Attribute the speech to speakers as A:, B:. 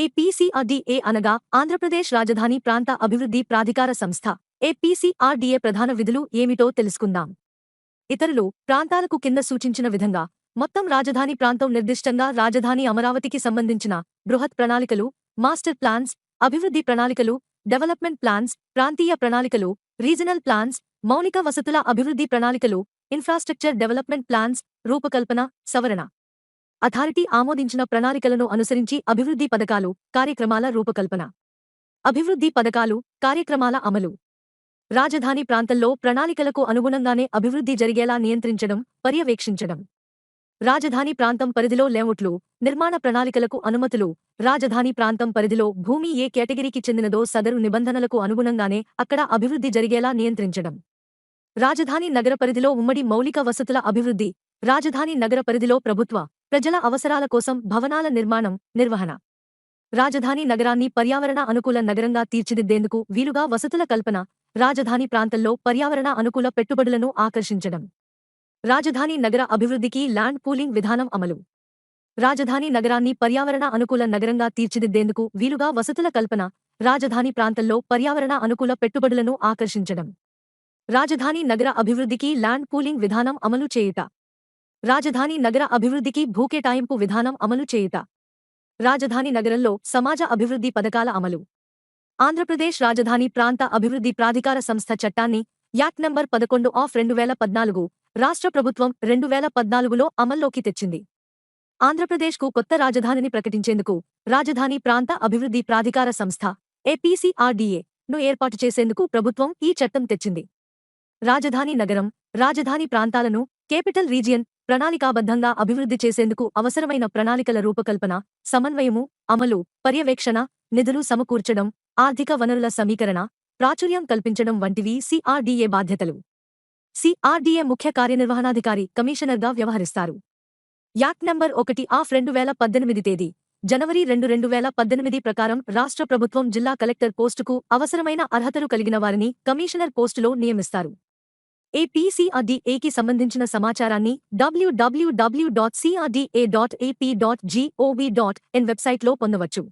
A: APCRDA అనగా ఆంధ్రప్రదేశ్ రాజధాని ప్రాంత అభివృద్ధి ప్రాధికార సంస్థ. ఏపీసీఆర్డీఏ ప్రధాన విధులు ఏమిటో తెలుసుకుందాం. ఇతరులు ప్రాంతాలకు కింద సూచించిన విధంగా మొత్తం రాజధాని ప్రాంతం నిర్దిష్టంగా రాజధాని అమరావతికి సంబంధించిన బృహత్ ప్రణాళికలు మాస్టర్ ప్లాన్స్ అభివృద్ధి ప్రణాళికలు డెవలప్మెంట్ ప్లాన్స్ ప్రాంతీయ ప్రణాళికలు రీజనల్ ప్లాన్స్ మౌలిక వసతుల అభివృద్ధి ప్రణాళికలు ఇన్ఫ్రాస్ట్రక్చర్ డెవలప్మెంట్ ప్లాన్స్ రూపకల్పన సవరణ. అథారిటీ ఆమోదించిన ప్రణాళికలను అనుసరించి అభివృద్ధి పథకాలు కార్యక్రమాల రూపకల్పన. అభివృద్ధి పథకాలు కార్యక్రమాల అమలు. రాజధాని ప్రాంతంలో ప్రణాళికలకు అనుగుణంగానే అభివృద్ధి జరిగేలా నియంత్రించడం పర్యవేక్షించడం. రాజధాని ప్రాంతం పరిధిలో లేఅవుట్లు నిర్మాణ ప్రణాళికలకు అనుమతులు. రాజధాని ప్రాంతం పరిధిలో భూమి ఏ కేటగిరీకి చెందినదో సదరు నిబంధనలకు అనుగుణంగానే అక్కడ అభివృద్ధి జరిగేలా నియంత్రించడం. రాజధాని నగర పరిధిలో ఉమ్మడి మౌలిక వసతుల అభివృద్ధి. రాజధాని నగర పరిధిలో ప్రభుత్వ ప్రజల అవసరాల కోసం భవనాల నిర్మాణం నిర్వహణ. రాజధాని నగరాన్ని పర్యావరణ అనుకూల నగరంగా తీర్చిదిద్దేందుకు వీలుగా వసతుల కల్పన రాజధాని ప్రాంతంలో పర్యావరణ అనుకూల పెట్టుబడులను ఆకర్షించడం. రాజధాని నగర అభివృద్ధికి ల్యాండ్ పూలింగ్ విధానం అమలు. రాజధాని నగరాన్ని పర్యావరణ అనుకూల నగరంగా తీర్చిదిద్దేందుకు వీలుగా వసతుల కల్పన రాజధాని ప్రాంతంలో పర్యావరణ అనుకూల పెట్టుబడులను ఆకర్షించడం. రాజధాని నగర అభివృద్ధికి ల్యాండ్ పూలింగ్ విధానం అమలు చేయుట. రాజధాని నగర అభివృద్ధికి భూకేటాయింపు విధానం అమలు చేయుట. రాజధాని నగరంలో సమాజ అభివృద్ధి పథకాల అమలు. ఆంధ్రప్రదేశ్ రాజధాని ప్రాంత అభివృద్ధి ప్రాధికార సంస్థ చట్టాన్ని యాక్ట్ నంబర్ పదకొండు ఆఫ్ రెండు వేల పద్నాలుగు రాష్ట్ర ప్రభుత్వం రెండు వేల పద్నాలుగులో అమల్లోకి తెచ్చింది. ఆంధ్రప్రదేశ్కు కొత్త రాజధానిని ప్రకటించేందుకు రాజధాని ప్రాంత అభివృద్ధి ప్రాధికార సంస్థ ఏపీసీఆర్డీఏ ను ఏర్పాటు చేసేందుకు ప్రభుత్వం ఈ చట్టం తెచ్చింది. రాజధాని నగరం రాజధాని ప్రాంతాలను కేపిటల్ రీజియన్ ప్రణాళికాబద్ధంగా అభివృద్ధి చేసేందుకు అవసరమైన ప్రణాళికల రూపకల్పన సమన్వయము అమలు పర్యవేక్షణ నిధులు సమకూర్చడం ఆర్థిక వనరుల సమీకరణ ప్రాచుర్యం కల్పించడం వంటివి సిఆర్డీఏ బాధ్యతలు. సిఆర్డీఏ ముఖ్య కార్యనిర్వహణాధికారి కమిషనర్గా వ్యవహరిస్తారు. యాక్ట్ నంబర్ ఒకటి ఆఫ్ రెండు వేల పద్దెనిమిది తేదీ జనవరి రెండు రెండు వేల పద్దెనిమిది ప్రకారం రాష్ట్ర ప్రభుత్వం జిల్లా కలెక్టర్ పోస్టుకు అవసరమైన అర్హతలు కలిగిన వారిని కమిషనర్ పోస్టులో నియమిస్తారు. ఏపీసీఆర్డీఏకి సంబంధించిన సమాచారాన్ని WWW dot CRDA dot AP dot GOV dot in వెబ్సైట్లో పొందవచ్చు.